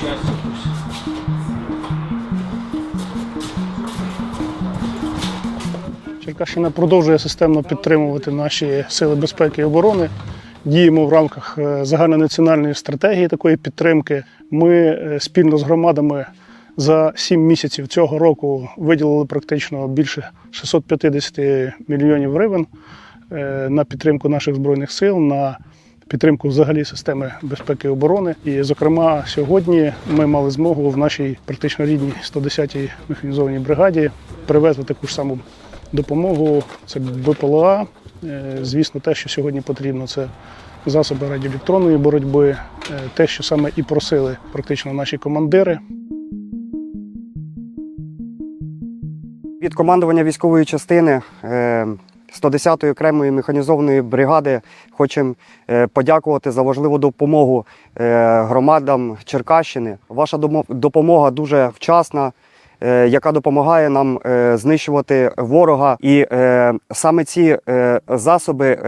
часть. Черкащина продовжує системно підтримувати наші сили безпеки і оборони. Діємо в рамках е, загальнонаціональної стратегії такої підтримки. Ми е, спільно з громадами за сім місяців цього року виділили практично більше 650 мільйонів гривень е, на підтримку наших збройних сил, на підтримку взагалі системи безпеки і оборони. І, зокрема, сьогодні ми мали змогу в нашій практично рідній 110-й механізованій бригаді привезти таку ж саму допомогу. Це БПЛА. Е, Звісно, те, що сьогодні потрібно, це засоби радіоелектронної боротьби, е, те, що саме і просили практично наші командири. Від командування військової частини е, 110-ї окремої механізованої бригади хочемо е, подякувати за важливу допомогу е, громадам Черкащини. Ваша допомога дуже вчасна, е, яка допомагає нам знищувати ворога. І саме ці засоби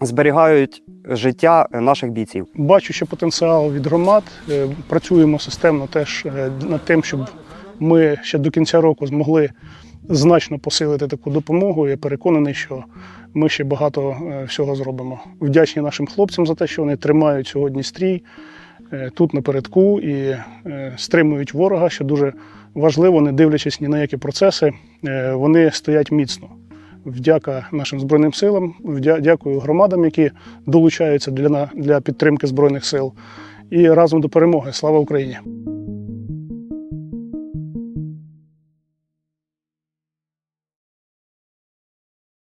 зберігають життя наших бійців. Бачу, що потенціал від громад. Працюємо системно теж над тим, щоб ми ще до кінця року змогли значно посилити таку допомогу. Я переконаний, що ми ще багато е, всього зробимо. Вдячні нашим хлопцям за те, що вони тримають сьогодні стрій е, тут напередку і е, стримують ворога, що дуже важливо, не дивлячись ні на які процеси, вони стоять міцно. Вдяка нашим збройним силам, дякую громадам, які долучаються для, для підтримки збройних сил. І разом до перемоги. Слава Україні!